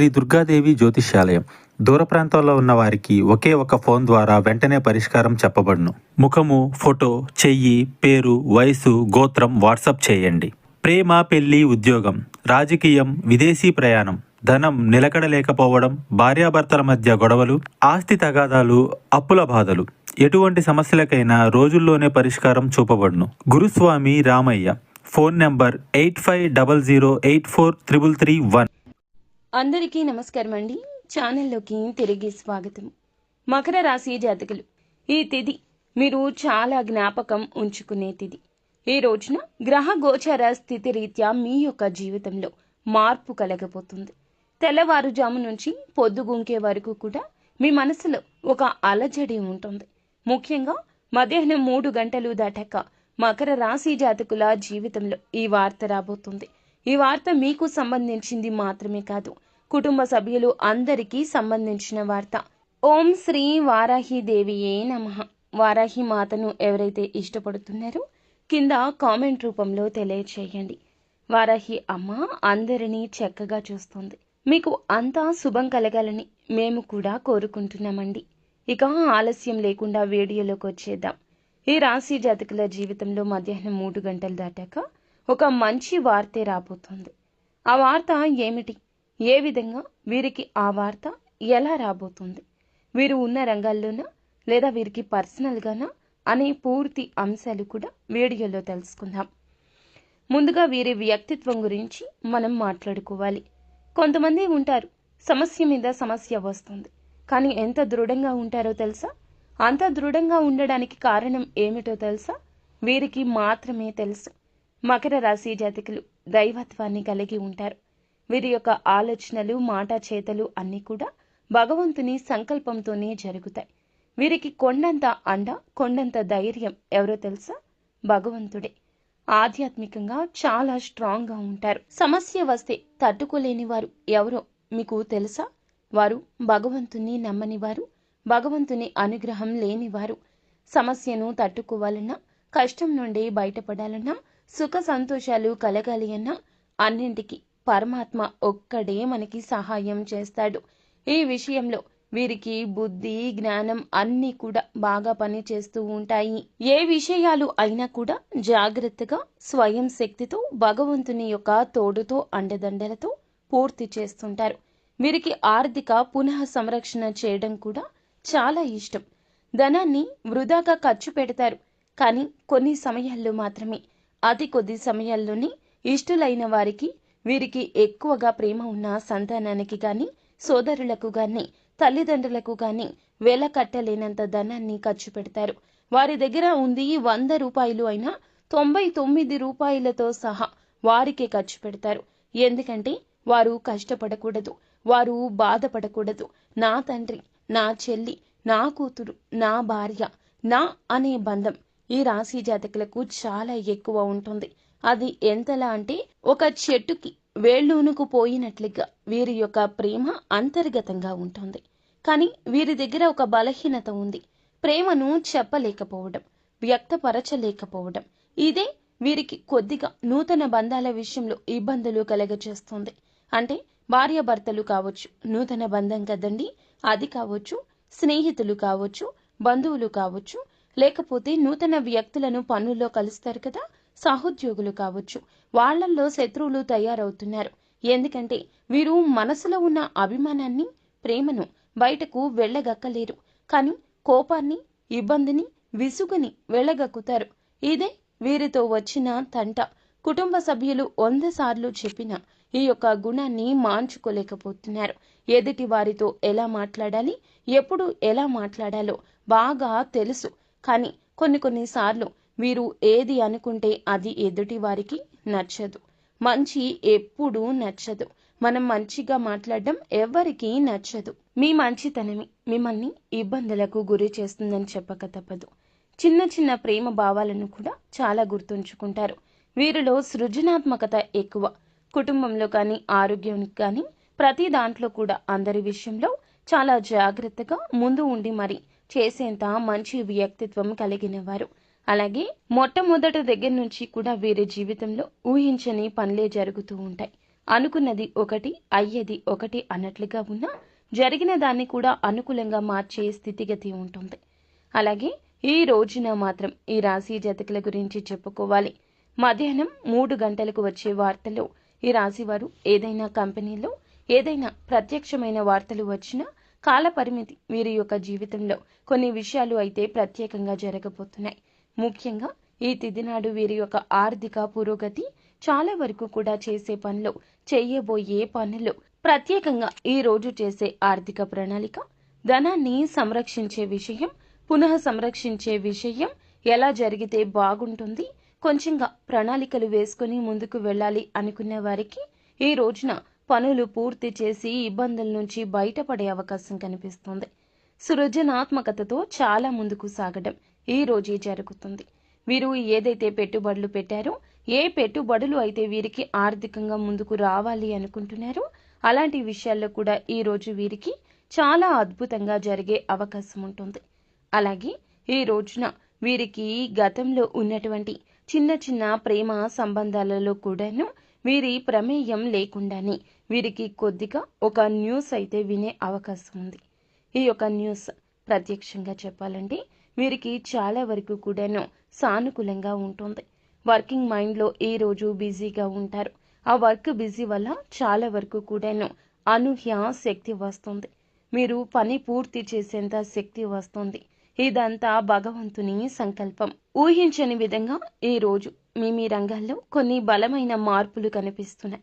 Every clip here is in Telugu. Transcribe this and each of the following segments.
శ్రీ దుర్గాదేవి జ్యోతిష్యాలయం. దూర ప్రాంతాల్లో ఉన్న వారికి ఒకే ఒక ఫోన్ ద్వారా వెంటనే పరిష్కారం చెప్పబడును. ముఖము ఫోటో చెయ్యి పేరు వయసు గోత్రం వాట్సప్ చేయండి. ప్రేమ పెళ్ళి ఉద్యోగం రాజకీయం విదేశీ ప్రయాణం ధనం నిలకడలేకపోవడం భార్యాభర్తల మధ్య గొడవలు ఆస్తి తగాదాలు అప్పుల బాధలు ఎటువంటి సమస్యలకైనా రోజుల్లోనే పరిష్కారం చూపబడును. Guruswamy Ramaiah phone number eight five double zero eight four triple three one. అందరికీ నమస్కారం అండి ఛానల్లోకి తిరిగి స్వాగతం. మకర రాశి జాతకులు ఈ తిథి మీరు చాలా జ్ఞాపకం ఉంచుకునే తిథి ఈ రోజున గ్రహ గోచర స్థితి రీత్యా మీ యొక్క జీవితంలో మార్పు కలగబోతుంది. తెల్లవారుజాము నుంచి పొద్దుగుంకే వరకు కూడా మీ మనసులో ఒక అలజడి ఉంటుంది. ముఖ్యంగా మధ్యాహ్నం మూడు గంటలు దాటాక మకర రాశి జాతకుల జీవితంలో ఈ వార్త రాబోతుంది. ఈ వార్త మీకు సంబంధించింది మాత్రమే కాదు. కుటుంబ సభ్యులు అందరికీ సంబంధించిన వార్త. ఓం శ్రీ వారాహి దేవియే నమ. వారాహి మాతను ఎవరైతే ఇష్టపడుతున్నారో కింద కామెంట్ రూపంలో తెలియచేయండి. వారాహి అమ్మ అందరినీ చక్కగా చూస్తుంది. మీకు అంతా శుభం కలగాలని మేము కూడా కోరుకుంటున్నామండి. ఇక ఆలస్యం లేకుండా వీడియోలోకి వచ్చేద్దాం. ఈ రాశి జాతకుల జీవితంలో మధ్యాహ్నం మూడు గంటలు దాటాక ఒక మంచి వార్తే రాబోతుంది. ఆ వార్త ఏమిటి? ఏ విధంగా వీరికి ఆ వార్త ఎలా రాబోతుంది? వీరు ఉన్న రంగాల్లోనా? లేదా వీరికి పర్సనల్గానా? అనే పూర్తి అంశాలు కూడా వీడియోలో తెలుసుకుందాం. ముందుగా వీరి వ్యక్తిత్వం గురించి మనం మాట్లాడుకోవాలి. కొంతమంది ఉంటారు సమస్య మీద సమస్య వస్తుంది. కానీ ఎంత దృఢంగా ఉంటారో తెలుసా? అంత దృఢంగా ఉండడానికి కారణం ఏమిటో తెలుసా? వీరికి మాత్రమే తెలుసు. మకర రాశి జాతకులు దైవత్వాన్ని కలిగి ఉంటారు. వీరి యొక్క ఆలోచనలు మాట చేతలు అన్నీ కూడా భగవంతుని సంకల్పంతోనే జరుగుతాయి. వీరికి కొండంత అండ కొండంత ధైర్యం ఎవరో తెలుసా? భగవంతుడే. ఆధ్యాత్మికంగా చాలా స్ట్రాంగ్గా ఉంటారు. సమస్య వస్తే తట్టుకోలేని వారు ఎవరో మీకు తెలుసా? వారు భగవంతుని నమ్మని వారు భగవంతుని అనుగ్రహం లేనివారు. సమస్యను తట్టుకోవాలన్నా కష్టం నుండి బయటపడాలన్నా సుఖ సంతోషాలు కలగాలి అన్నా అన్నింటికి పరమాత్మ ఒక్కడే మనకి సహాయం చేస్తాడు. ఈ విషయంలో వీరికి బుద్ధి జ్ఞానం అన్నీ కూడా బాగా పనిచేస్తూ ఉంటాయి. ఏ విషయాలు అయినా కూడా జాగ్రత్తగా స్వయం శక్తితో భగవంతుని యొక్క తోడుతో అండదండలతో పూర్తి చేస్తుంటారు. వీరికి ఆర్థిక పునః సంరక్షణ చేయడం కూడా చాలా ఇష్టం. ధనాన్ని వృధాగా ఖర్చు పెడతారు. కానీ కొన్ని సమయాల్లో మాత్రమే అతి కొద్ది సమయాల్లోనే ఇష్టులైన వారికి వీరికి ఎక్కువగా ప్రేమ ఉన్న సంతానానికి గాని సోదరులకు గాని తల్లిదండ్రులకు గాని వెల కట్టలేనంత ధనాన్ని ఖర్చు పెడతారు. వారి దగ్గర ఉంది వంద రూపాయలు అయినా తొంభై తొమ్మిది రూపాయలతో సహా వారికే ఖర్చు పెడతారు. ఎందుకంటే వారు కష్టపడకూడదు వారు బాధపడకూడదు. నా తండ్రి నా చెల్లి నా కూతురు నా భార్య నా అనే బంధం ఈ రాశి జాతకులకు చాలా ఎక్కువ ఉంటుంది. అది ఎంతలా అంటే ఒక చెట్టుకి వేళ్ళూనుకు పోయినట్లుగా వీరి యొక్క ప్రేమ అంతర్గతంగా ఉంటుంది. కానీ వీరి దగ్గర ఒక బలహీనత ఉంది. ప్రేమను చెప్పలేకపోవడం వ్యక్తపరచలేకపోవడం ఇదే వీరికి కొద్దిగా నూతన బంధాల విషయంలో ఇబ్బందులు కలగచేస్తుంది అంటే భార్యాభర్తలు కావచ్చు నూతన బంధం కదండి అది కావచ్చు స్నేహితులు కావచ్చు బంధువులు కావచ్చు లేకపోతే నూతన వ్యక్తులను పనుల్లో కలుస్తారు కదా సహోద్యోగులు కావచ్చు. వాళ్ళల్లో శత్రువులు తయారవుతున్నారు. ఎందుకంటే వీరు మనసులో ఉన్న అభిమానాన్ని ప్రేమను బయటకు వెళ్ళగక్కలేరు. కానీ కోపాన్ని ఇబ్బందిని విసుగుని వెళ్ళగక్కుతారు ఇదే వీరితో వచ్చిన తంట. కుటుంబ సభ్యులు వంద సార్లు చెప్పిన ఈ యొక్క గుణాన్ని మాంచుకోలేకపోతున్నారు. ఎదుటి వారితో ఎలా మాట్లాడాలి ఎప్పుడు ఎలా మాట్లాడాలో బాగా తెలుసు. కానీ కొన్ని కొన్నిసార్లు వీరు ఏది అనుకుంటే అది ఎదుటి వారికి నచ్చదు. మంచి ఎప్పుడూ నచ్చదు. మనం మంచిగా మాట్లాడడం ఎవరికీ నచ్చదు. మీ మంచితనమే మిమ్మల్ని ఇబ్బందులకు గురి చేస్తుందని చెప్పక తప్పదు. చిన్న చిన్న ప్రేమ భావాలను కూడా చాలా గుర్తుంచుకుంటారు. వీరిలో సృజనాత్మకత ఎక్కువ. కుటుంబంలో కానీ ఆరోగ్యానికి కానీ ప్రతి దాంట్లో కూడా అందరి విషయంలో చాలా జాగ్రత్తగా ముందు ఉండి మరి చేసేంత మంచి వ్యక్తిత్వం కలిగిన వారు అలాగే మొట్టమొదట దగ్గర నుంచి కూడా వీరి జీవితంలో ఊహించని పనులే జరుగుతూ ఉంటాయి. అనుకున్నది ఒకటి అయ్యేది ఒకటి అన్నట్లుగా ఉన్నా జరిగిన దాన్ని కూడా అనుకూలంగా మార్చే స్థితిగతి ఉంటుంది. అలాగే ఈ రోజున మాత్రం ఈ రాశి జతకుల గురించి చెప్పుకోవాలి. మధ్యాహ్నం మూడు గంటలకు వచ్చే వార్తలో ఈ రాశి వారు ఏదైనా కంపెనీలో ఏదైనా ప్రత్యక్షమైన వార్తలు వచ్చినా కాల పరిమితి వీరి యొక్క జీవితంలో కొన్ని విషయాలు అయితే ప్రత్యేకంగా జరగబోతున్నాయి. ముఖ్యంగా ఈ తిథి నాడు వీరి యొక్క ఆర్థిక పురోగతి చాలా వరకు కూడా చేసే పనులు చేయబోయే పనులు. ప్రత్యేకంగా ఈ రోజు చేసే ఆర్థిక ప్రణాళిక ధనాన్ని సంరక్షించే విషయం పునః సంరక్షించే విషయం ఎలా జరిగితే బాగుంటుంది కొంచెంగా ప్రణాళికలు వేసుకుని ముందుకు వెళ్ళాలి అనుకునే వారికి ఈ రోజున పనులు పూర్తి చేసి ఇబ్బందుల నుంచి బయటపడే అవకాశం కనిపిస్తుంది. సృజనాత్మకతతో చాలా ముందుకు సాగడం ఈ రోజే జరుగుతుంది. వీరు ఏదైతే పెట్టుబడులు పెట్టారో ఏ పెట్టుబడులు అయితే వీరికి ఆర్థికంగా ముందుకు రావాలి అనుకుంటున్నారో అలాంటి విషయాల్లో కూడా ఈ రోజు వీరికి చాలా అద్భుతంగా జరిగే అవకాశం ఉంటుంది. అలాగే ఈ రోజున వీరికి గతంలో ఉన్నటువంటి చిన్న చిన్న ప్రేమ సంబంధాలలో కూడాను వీరి ప్రమేయం లేకుండానే వీరికి కొద్దిగా ఒక న్యూస్ అయితే వినే అవకాశం ఉంది. ఈ యొక్క న్యూస్ ప్రత్యక్షంగా చెప్పాలంటే వీరికి చాలా వరకు కూడాను సానుకూలంగా ఉంటుంది. వర్కింగ్ మైండ్లో ఈ రోజు బిజీగా ఉంటారు? ఆ వర్క్ బిజీ వల్ల చాలా వరకు కూడాను అనూహ్య శక్తి వస్తుంది. మీరు పని పూర్తి చేసేంత శక్తి వస్తుంది. ఇదంతా భగవంతుని సంకల్పం. ఊహించని విధంగా ఈ రోజు మీ మీ రంగాల్లో కొన్ని బలమైన మార్పులు కనిపిస్తున్నాయి.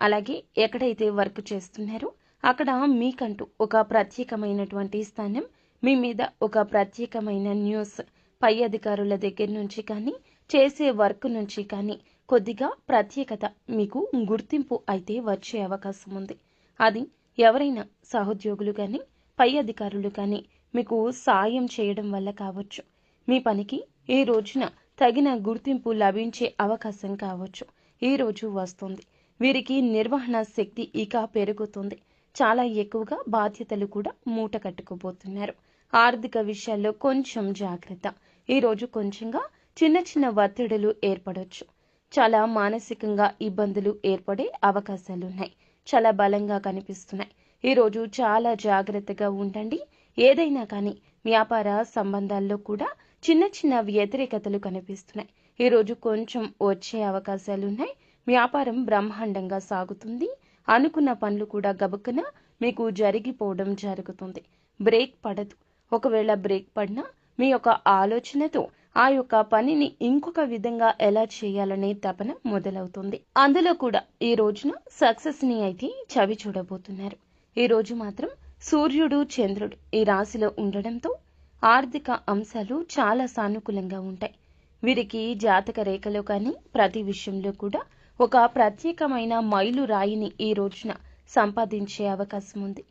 అలాగే ఎక్కడైతే వర్క్ చేస్తున్నారో అక్కడ మీకంటూ ఒక ప్రత్యేకమైనటువంటి స్థానం మీ మీద ఒక ప్రత్యేకమైన న్యూస్ పై అధికారుల దగ్గర నుంచి కానీ చేసే వర్క్ నుంచి కానీ కొద్దిగా ప్రత్యేకత మీకు గుర్తింపు అయితే వచ్చే అవకాశం ఉంది. అది ఎవరైనా సహోద్యోగులు కానీ పై అధికారులు కానీ మీకు సాయం చేయడం వల్ల కావచ్చు. మీ పనికి ఈ రోజున తగిన గుర్తింపు లభించే అవకాశం కావచ్చు. ఈ రోజు వస్తుంది. వీరికి నిర్వహణ శక్తి ఇక పెరుగుతుంది. చాలా ఎక్కువగా బాధ్యతలు కూడా మూట కట్టుకుపోతున్నారు. ఆర్థిక విషయాల్లో కొంచెం జాగ్రత్త. ఈ రోజు కొంచెంగా చిన్న చిన్న ఒత్తిడులు ఏర్పడవచ్చు చాలా మానసికంగా ఇబ్బందులు ఏర్పడే అవకాశాలున్నాయి. చాలా బలంగా కనిపిస్తున్నాయి. ఈరోజు చాలా జాగ్రత్తగా ఉండండి. ఏదైనా కానీ వ్యాపార సంబంధాల్లో కూడా చిన్న చిన్న వ్యతిరేకతలు కనిపిస్తున్నాయి. ఈరోజు కొంచెం వచ్చే అవకాశాలున్నాయి వ్యాపారం బ్రహ్మాండంగా సాగుతుంది. అనుకున్న పనులు కూడా గబుక్కున మీకు జరిగిపోవడం జరుగుతుంది. బ్రేక్ పడదు. ఒకవేళ బ్రేక్ పడినా మీ యొక్క ఆలోచనతో ఆ యొక్క పనిని ఇంకొక విధంగా ఎలా చేయాలనే తపన మొదలవుతుంది. అందులో కూడా ఈ రోజున సక్సెస్ని అయితే చవి చూడబోతున్నారు. ఈ రోజు మాత్రం సూర్యుడు చంద్రుడు ఈ రాశిలో ఉండడంతో ఆర్థిక అంశాలు చాలా సానుకూలంగా ఉంటాయి. వీరికి జాతక రేఖలో కానీ ప్రతి విషయంలో కూడా ఒక ప్రత్యేకమైన మైలు రాయిని ఈ రోజున సంపాదించే అవకాశం ఉంది.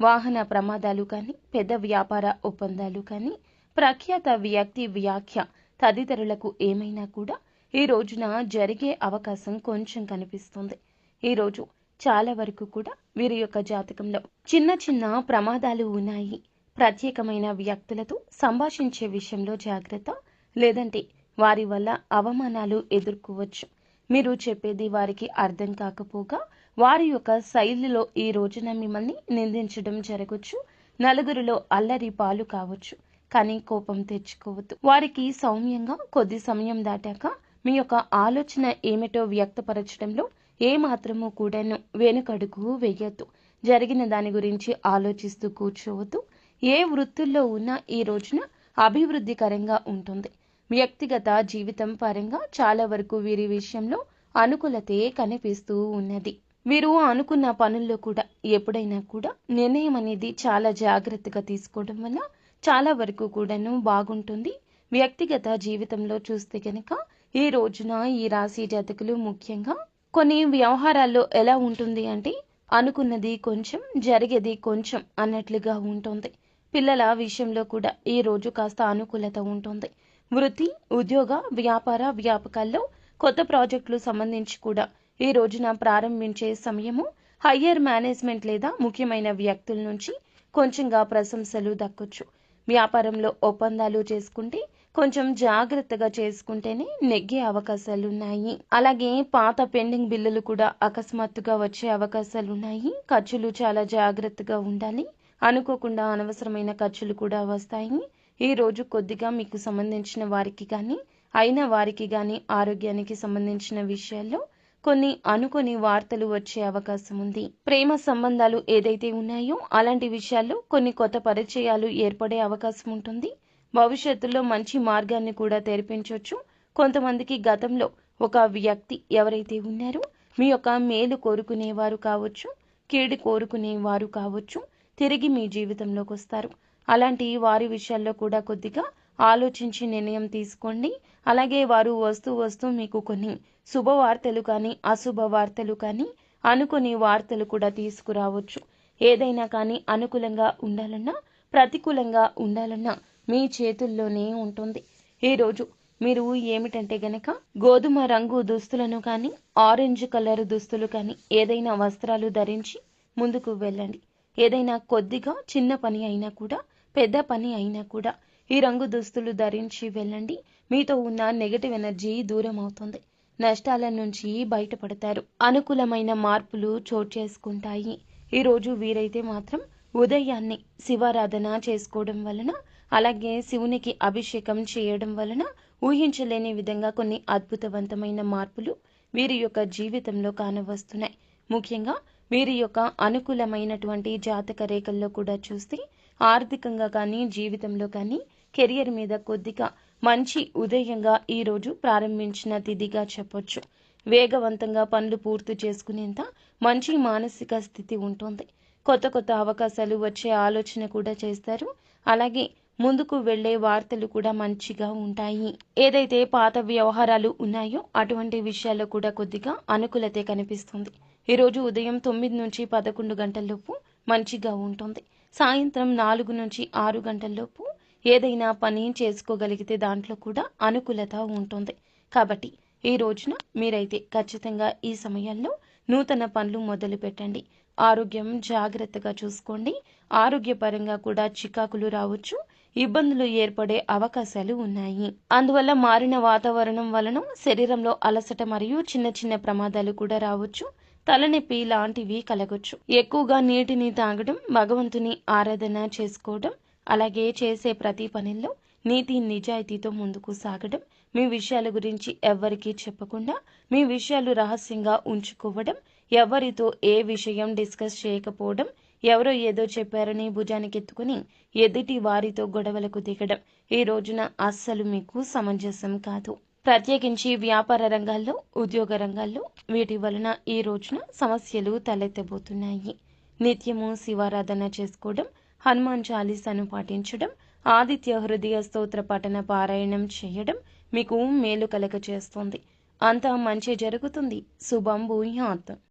వాహన ప్రమాదాలు కానీ పెద్ద వ్యాపార ఒప్పందాలు కానీ ప్రఖ్యాత వ్యక్తి వ్యాఖ్య తదితరులకు ఏమైనా కూడా ఈ రోజున జరిగే అవకాశం కొంచెం కనిపిస్తుంది. ఈ రోజు చాలా వరకు కూడా వీరి యొక్క జాతకంలో చిన్న చిన్న ప్రమాదాలు ఉన్నాయి. ప్రత్యేకమైన వ్యక్తులతో సంభాషించే విషయంలో జాగ్రత్త లేదంటే వారి వల్ల అవమానాలు ఎదుర్కోవచ్చు. మీరు చెప్పేది వారికి అర్థం కాకపోగా వారి యొక్క శైలిలో ఈ రోజున మిమ్మల్ని నిందించడం జరగచ్చు. నలుగురిలో అల్లరి పాలు కావచ్చు కానీ కోపం తెచ్చుకోవద్దు. వారికి సౌమ్యంగా కొద్ది సమయం దాటాక మీ యొక్క ఆలోచన ఏమిటో వ్యక్తపరచడంలో ఏ మాత్రము కూడాను వెనుకడుగు వేయొద్దు. జరిగిన దాని గురించి ఆలోచిస్తూ కూర్చోవద్దు. ఏ వృత్తుల్లో ఉన్నా ఈ రోజున అభివృద్ధికరంగా ఉంటుంది. వ్యక్తిగత జీవితం పరంగా చాలా వరకు వీరి విషయంలో అనుకూలతే కనిపిస్తూ ఉన్నది. వీరు అనుకున్న పనుల్లో కూడా ఎప్పుడైనా కూడా నిర్ణయం అనేది చాలా జాగ్రత్తగా తీసుకోవడం వల్ల చాలా వరకు కూడాను బాగుంటుంది. వ్యక్తిగత జీవితంలో చూస్తే కనుక ఈ రోజున ఈ రాశి జాతకులు ముఖ్యంగా కొన్ని వ్యవహారాల్లో ఎలా ఉంటుంది అంటే అనుకున్నది కొంచెం జరిగేది కొంచెం అన్నట్లుగా ఉంటుంది. పిల్లల విషయంలో కూడా ఈ రోజు కాస్త అనుకూలత ఉంటుంది. వృత్తి ఉద్యోగ వ్యాపార వ్యాపకాల్లో కొత్త ప్రాజెక్టులు సంబంధించి కూడా ఈ రోజున ప్రారంభించే సమయము హయ్యర్ మేనేజ్మెంట్ లేదా ముఖ్యమైన వ్యక్తుల నుంచి కొంచెంగా ప్రశంసలు దక్కొచ్చు. వ్యాపారంలో ఒప్పందాలు చేసుకుంటే కొంచెం జాగ్రత్తగా చేసుకుంటేనే నెగ్గే అవకాశాలు ఉన్నాయి అలాగే పాత పెండింగ్ బిల్లులు కూడా అకస్మాత్తుగా వచ్చే అవకాశాలు ఉన్నాయి ఖర్చులు చాలా జాగ్రత్తగా ఉండాలి. అనుకోకుండా అనవసరమైన ఖర్చులు కూడా వస్తాయి. ఈ రోజు కొద్దిగా మీకు సంబంధించిన వారికి కానీ అయిన వారికి కానీ ఆరోగ్యానికి సంబంధించిన విషయాల్లో కొన్ని అనుకుని వార్తలు వచ్చే అవకాశం ఉంది. ప్రేమ సంబంధాలు ఏదైతే ఉన్నాయో అలాంటి విషయాల్లో కొన్ని కొత్త పరిచయాలు ఏర్పడే అవకాశం ఉంటుంది. భవిష్యత్తులో మంచి మార్గాన్ని కూడా తెరిపించవచ్చు కొంతమందికి గతంలో ఒక వ్యక్తి ఎవరైతే ఉన్నారో మీ యొక్క మేలు కోరుకునేవారు కావచ్చు కీడు కోరుకునేవారు కావచ్చు తిరిగి మీ జీవితంలోకి వస్తారు. అలాంటి వారి విషయాల్లో కూడా కొద్దిగా ఆలోచించి నిర్ణయం తీసుకోండి. అలాగే వారు వస్తూ వస్తూ మీకు కొన్ని శుభవార్తలు కానీ అశుభ వార్తలు కానీ అనుకుని వార్తలు కూడా తీసుకురావచ్చు. ఏదైనా కానీ అనుకూలంగా ఉండాలన్నా ప్రతికూలంగా ఉండాలన్నా మీ చేతుల్లోనే ఉంటుంది. ఈరోజు మీరు ఏమిటంటే గనక గోధుమ రంగు దుస్తులను కానీ ఆరెంజ్ కలర్ దుస్తులు కానీ ఏదైనా వస్త్రాలు ధరించి ముందుకు వెళ్ళండి. ఏదైనా కొద్దిగా చిన్న పని అయినా కూడా పెద్ద పని అయినా కూడా ఈ రంగు దుస్తులు ధరించి వెళ్ళండి. మీతో ఉన్న నెగటివ్ ఎనర్జీ దూరం అవుతుంది. నష్టాల నుంచి బయటపడతారు. అనుకూలమైన మార్పులు చోటు చేసుకుంటాయి. ఈరోజు వీరైతే మాత్రం ఉదయాన్నే శివారాధన చేసుకోవడం వలన అలాగే శివునికి అభిషేకం చేయడం వలన ఊహించలేని విధంగా కొన్ని అద్భుతవంతమైన మార్పులు వీరి యొక్క జీవితంలో కానవస్తున్నాయి. ముఖ్యంగా వీరి యొక్క అనుకూలమైనటువంటి జాతక రేఖల్లో కూడా చూస్తే ఆర్థికంగా కానీ జీవితంలో కానీ కెరియర్ మీద కొద్దిగా మంచి ఉదయంగా ఈరోజు ప్రారంభించిన తిథిగా చెప్పొచ్చు. వేగవంతంగా పనులు పూర్తి చేసుకునేంత మంచి మానసిక స్థితి ఉంటుంది. కొత్త కొత్త అవకాశాలు వచ్చే ఆలోచన కూడా చేస్తారు. అలాగే ముందుకు వెళ్ళే వార్తలు కూడా మంచిగా ఉంటాయి. ఏదైతే పాత వ్యవహారాలు ఉన్నాయో అటువంటి విషయాల్లో కూడా కొద్దిగా అనుకూలతే కనిపిస్తుంది. ఈరోజు ఉదయం తొమ్మిది నుంచి పదకొండు గంటలలోపు మంచిగా ఉంటుంది. సాయంత్రం నాలుగు నుంచి ఆరు గంటలలోపు ఏదైనా పని చేసుకోగలిగితే దాంట్లో కూడా అనుకూలత ఉంటుంది. కాబట్టి ఈ రోజున మీరైతే ఖచ్చితంగా ఈ సమయంలో నూతన పనులు మొదలు పెట్టండి. ఆరోగ్యం జాగ్రత్తగా చూసుకోండి. ఆరోగ్యపరంగా కూడా చికాకులు రావచ్చు. ఇబ్బందులు ఏర్పడే అవకాశాలు ఉన్నాయి. అందువల్ల మారిన వాతావరణం వలన శరీరంలో అలసట మరియు చిన్న చిన్న ప్రమాదాలు కూడా రావచ్చు. తలనొప్పి లాంటివి కలగొచ్చు. ఎక్కువగా నీటిని తాగడం భగవంతుని ఆరాధన చేసుకోవడం అలాగే చేసే ప్రతి పనిలో నీతి నిజాయితీతో ముందుకు సాగడం మీ విషయాల గురించి ఎవ్వరికీ చెప్పకుండా మీ విషయాలు రహస్యంగా ఉంచుకోవడం ఎవరితో ఏ విషయం డిస్కస్ చేయకపోవడం ఎవరో ఏదో చెప్పారని భుజానికి ఎత్తుకుని ఎదుటి వారితో గొడవలకు దిగడం ఈ రోజున అస్సలు మీకు సమంజసం కాదు. ప్రత్యేకించి వ్యాపార రంగాల్లో ఉద్యోగ రంగాల్లో వీటి వలన ఈ రోజున సమస్యలు తలెత్తబోతున్నాయి. నిత్యము శివారాధన చేసుకోవడం హనుమాన్ చాలీసాను పాటించడం ఆదిత్య హృదయ స్తోత్ర పఠన పారాయణం చేయడం మీకు మేలు కలగ చేస్తుంది అంతా మంచి జరుగుతుంది. శుభం భూయాత్.